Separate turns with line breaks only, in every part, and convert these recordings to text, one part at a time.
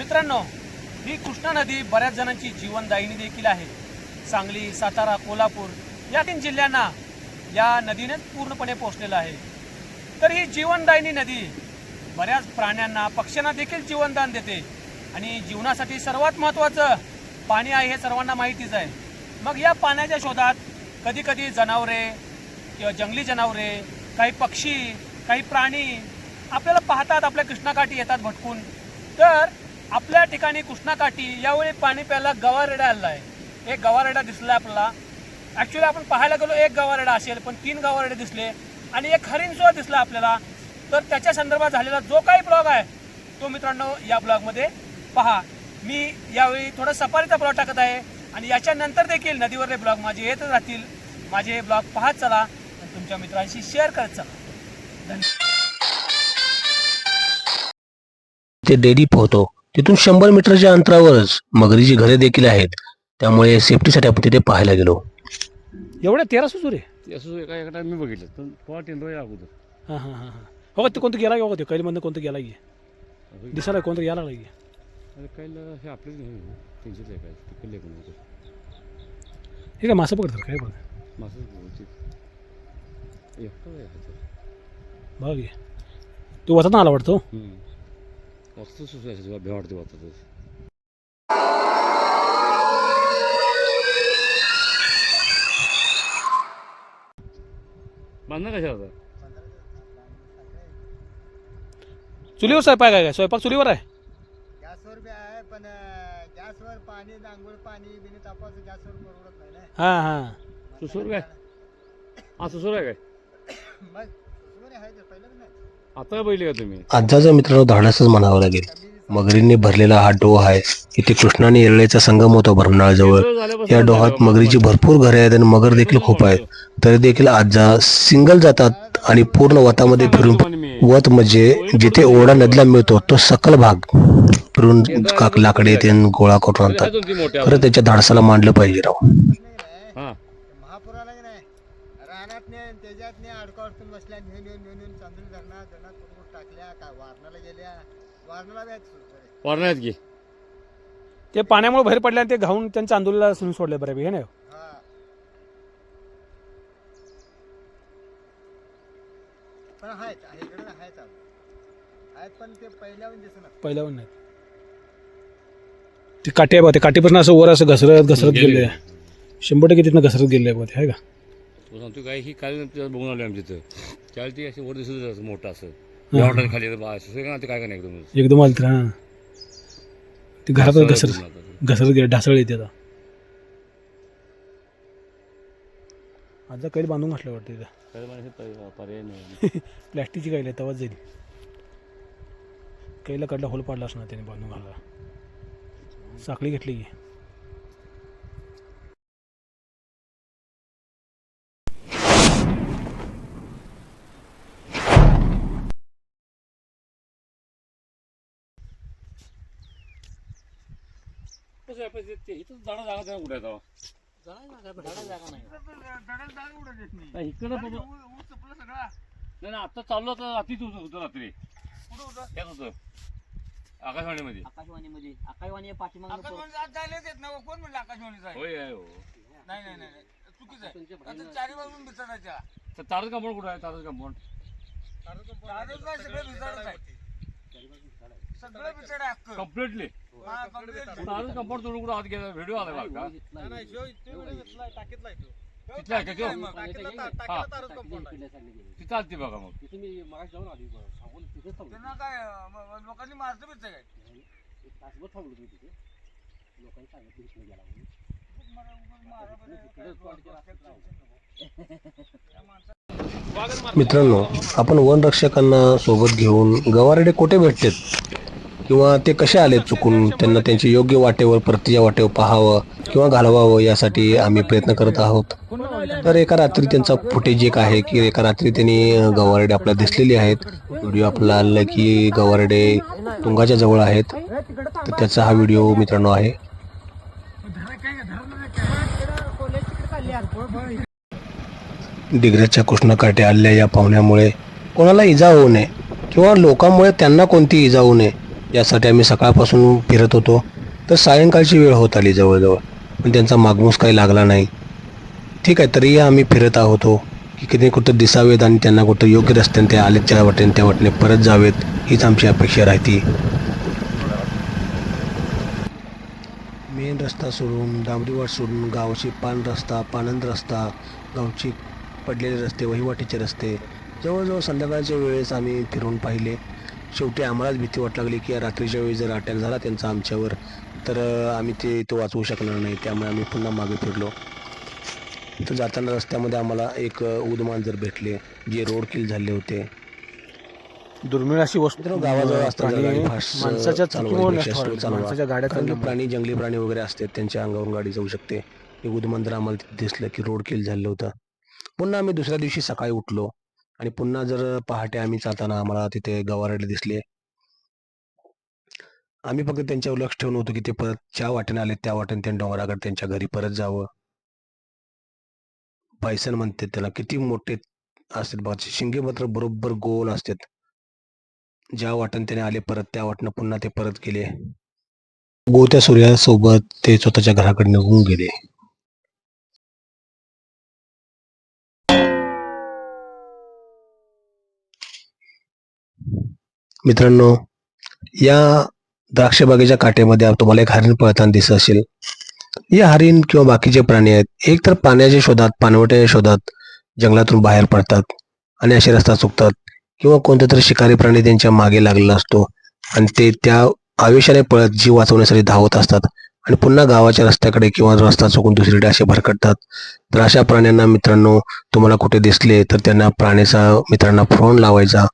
मित्रांनो ही कृष्णा नदी बऱ्याच जणांची जीवनदायिनी देखील आहे. सांगली सातारा कोल्हापूर या तीन जिल्ह्यांना या नदीने पूर्णपणे पोचलेलं आहे. तर ही जीवनदायिनी नदी बऱ्याच प्राण्यांना पक्ष्यांना देखील जीवनदान देते आणि जीवनासाठी सर्वात महत्त्वाचं पाणी आहे हे सर्वांना माहितीच आहे. मग या पाण्याच्या शोधात कधीकधी जनावरे किंवा जंगली जनावरे काही पक्षी काही प्राणी आपल्याला पाहतात आपल्या कृष्णाकाठी येतात भटकून. तर आपल्या ठिकाणी कृष्णाकाठी यावेळी पाणी प्यायला गवारेडा आलेला आहे एक गवारेडा दिसला आपल्याला. ॲक्च्युली आपण पाहायला गेलो एक गवारेडा असेल पण तीन गवारेडे दिसले आणि एक हरिण दिसला आपल्याला. तर त्याच्या संदर्भात झालेला जो काही ब्लॉग आहे तो मित्रांनो या ब्लॉगमध्ये पहा. मी यावेळी थोडा सफारीचा ब्लॉग टाकत आहे आणि याच्यानंतर देखील नदीवरले ब्लॉग माझे येतच राहतील. माझे हे ब्लॉग पाहत चला आणि तुमच्या मित्रांशी शेअर करत चला. धन्यवाद
ते डेरी पोहतो तिथून शंभर मीटरच्या अंतरावरच मगरीची घरे देखील आहेत. त्यामुळे सेफ्टीसाठी आपण तिथे पाहायला गेलो.
एवढ्या तेरा सुचू रे
ते असं एका मी बघितलं. पण पॉट अगोदर.
हां हां हां हां. हो ते कोणतं गेला का ते? कैलमधनं कोणतं गेला की दिसायला कोणतं गेला की
अरे काही हे आपलेच नाही त्यांचेच आहे काय? तिकडले कोण होतं.
हे काय मासं पकडतात काय बघ?
मासं बहुतेक एकटं आहे ह्याचं.
बघ घे तू वाचत ना आला वाटतो
हम्म. वाचतं सुचायचं जेव्हा भे वाटते वाचतच बांधणार कशा आता
चुलीवर स्वयंपाक आहे काय स्वयंपाक चुलीवर आहे
गॅसवर बी आहे पण अं, गॅसवर पाणी दांगोळ पाणी बिनी तापाचं गॅसवर परवडत नाही ना
हां हां।
सुसूर काय? हा सुसूर आहे काय?
मग सुसुरी आहे ते पहिलं बी नाही?
आता का तुम्ही?
आजाचा मित्रांनो धाडसच म्हणावं लागेल. मगरींनी भरलेला हा डोह आहे. इथे कृष्णा आणि येरळेचा संगम होतो भरमनाळजवळ. या डोहात मगरीची भरपूर घरे आहेत आणि मगर देखील खूप आहेत. तरी देखील आजा सिंगल जातात आणि पूर्ण वतामध्ये फिरून वत म्हणजे जिथे ओढा नदीला मिळतो तो सकल भाग. फिरून काक लाकडे ते गोळा करून आणतात. खरं त्याच्या धाडसाला मांडलं पाहिजे राव.
नाही रानात ने त्याच्यात ने अडका अडकून बसल्या नेऊन नेऊन नेऊन नेऊन चांदूर धरणार धरणार कुरकुर टाकल्या काय वारणाला गेल्या? वारणाला बी आहेत सुसुरे.
वारणा आहेत की?
ते पाण्यामुळे बाहेर पडले आणि ते घाऊन त्यांच्या आंदोलनाला सोडून सोडले बऱ्यापैकी हे नाही?
हा. पण आहेत इकडे आहेत. आहेत पण ते पहिल्यावर दिसणार
पहिल्यावर नाही ते काठी आहे बघ ते काठीपासून असं वर असं घसरत घसरत गेले. शंभर टक्के तिथनं घसरत गेले बघ ते आहे का?
तो सांगतो काय ही काल तिथं बघून आलो आम्ही तिथं. त्यावेळी ती अशी वर दिसत असं मोठं असं. वाटर खाली येतं बा, असं. सगळं ते काय का नाही एकदम
एकदम आलं तर हां ते घरातच घसरत घसरत गेले ढासळ येते आता. आता कैल बांधून घातलं वाटतं तिथं
पर्याय नाही.
प्लॅस्टिकची कैल आहे तेव्हाच जाईल. कैला कडला होल पाडला असणार त्याने बांधून घाला साखळी घेतली की.
कसं आहे पण ते- ते इथं जाणं जागा त्याला कुठे आहे तेव्हा? नाही, इकडं बाबा नाही नाही, आता चाललो तर अतिच होतं होतं रात्री. त्यात होतं? आकाशवाणीमध्ये.
आकाशवाणीमध्ये. आकाशवाणी पाठीमागं
होय आहे हो. तर तारच कंपाऊंड कुठं आहे? तारच कंपाऊंड कम्प्लिटली तारच कंपाऊंड सोडून कुठं हात गेला व्हिडिओ आला का तिथला आहे का तो? हा. तिथं आलती बघा मग.
लोकांनी काय?
मित्रांनो आपण वनरक्षकांना सोबत घेऊन गवारेडे कोठे भेटतात किंवा ते कसे आले चुकून? त्यांना त्यांची योग्य वाटेवर परतीच्या वाटेवर पाहावं किंवा घालवावं यासाठी आम्ही प्रयत्न करत आहोत. तर एका रात्री त्यांचा फुटेज एक आहे की एका रात्री त्यांनी गवारडे गवारेडे आपल्याला दिसलेली आहेत. व्हिडिओ आपला आला की गवारडे तुंगाच्या जवळ आहेत. तर त्याचा हा व्हिडिओ मित्रांनो आहे. डिग्रजच्या कृष्णकाठे आलेल्या या पाहुण्यामुळे कोणाला इजा होऊ नये किंवा लोकांमुळे त्यांना कोणती इजा होऊ नये यासाठी आम्ही सकाळपासून फिरत होतो. तर सायंकाळची वेळ होत आली जवळजवळ. पण त्यांचा मागमूस काही लागला नाही. ठीक आहे तरीही आम्ही फिरत आहोत हो. की किती कुठं दिसावेत आणि त्यांना कुठं योग्य रस्त्याने ते आलेत ज्या वाटेने त्या वाटेने परत जावेत हीच आमची अपेक्षा राहती. मेन रस्ता सोडून डांबरी वाट सोडून गावाची पान रस्ता पानंद रस्ता गावची पडलेले रस्ते वहिवाटीचे रस्ते जवळजवळ संध्याकाळच्या वेळेस आम्ही फिरून पाहिले. शेवटी आम्हालाच भीती वाट लागली की रात्रीच्या वेळी जर अटॅक झाला त्यांचा आमच्यावर तर आम्ही ते तो वाचवू शकणार नाही. त्यामुळे आम्ही पुन्हा मागे फिरलो. तर जाताना रस्त्यामध्ये आम्हाला एक अं, उदमान जर भेटले जे रोड किल झाले होते.
दुर्मिळ अशी वस्तू
गावाजवळ असताना
प्राणी
जंगली प्राणी वगैरे असतात त्यांच्या अंगावरून गाडी जाऊ शकते. हे उदमान जर आम्हाला दिसलं की रोड किल झालं होतं. पुन्हा आम्ही दुसऱ्या दिवशी सकाळी उठलो. आणि पुन्हा जर पहाटे आम्ही जाताना आम्हाला तिथे गवारडे दिसले. आम्ही फक्त त्यांच्यावर लक्ष ठेवून होतो की ते परत ज्या वाटेने आले त्या वाटेने त्यांनी डोंगराकडे त्यांच्या घरी परत जावं. बायसन म्हणते त्याला किती मोठे असतात बघा शिंगे मात्र बरोबर गोल असतात. ज्या वाटेने त्याने आले परत त्या वाटनं पुन्हा ते परत गेले. गोत्या सूर्यासोबत ते स्वतःच्या घराकडे निघून गेले. मित्रांनो या द्राक्ष बागेच्या काठेमध्ये तुम्हाला एक हरिण पळताना दिसत असेल. या हरिण किंवा बाकीचे प्राणी आहेत. एक तर पाण्याच्या शोधात पानवट्याच्या शोधात जंगलातून बाहेर पडतात आणि असे रस्ता चुकतात किंवा कोणता तरी शिकारी प्राणी त्यांच्या मागे लागलेला असतो आणि ते त्या आवेशाने पळत जीव वाचवण्यासाठी धावत असतात. आणि पुन्हा गावाच्या रस्त्याकडे किंवा रस्ता चुकून दुसरीकडे असे भरकटतात. तर अशा प्राण्यांना मित्रांनो तुम्हाला कुठे दिसले तर त्यांना प्राण्याचा मित्रांना फोन लावायचा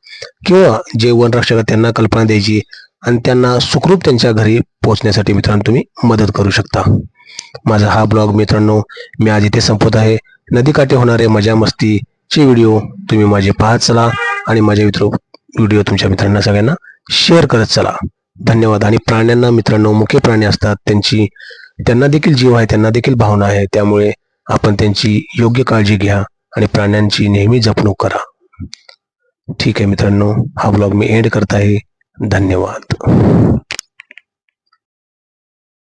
किंवा जे वनरक्षक त्यांना कल्पना द्यायची आणि त्यांना सुखरूप त्यांच्या घरी पोहोचण्यासाठी मित्रांनो तुम्ही मदत करू शकता. माझा हा ब्लॉग मित्रांनो मी आज इथे संपत आहे. नदीकाठी होणारे मजा मस्तीचे व्हिडिओ तुम्ही माझे पाहत चला आणि माझे मित्र व्हिडिओ तुमच्या मित्रांना सगळ्यांना शेअर करत चला. धन्यवाद. आणि प्राण्यांना मित्रांनो मुख्य प्राणी असतात त्यांची त्यांना देखील जीव आहे त्यांना देखील भावना आहे. त्यामुळे आपण त्यांची योग्य काळजी घ्या आणि प्राण्यांची नेहमी जपणूक करा. ठीक आहे मित्रांनो हा ब्लॉग मी एंड करत आहे. धन्यवाद.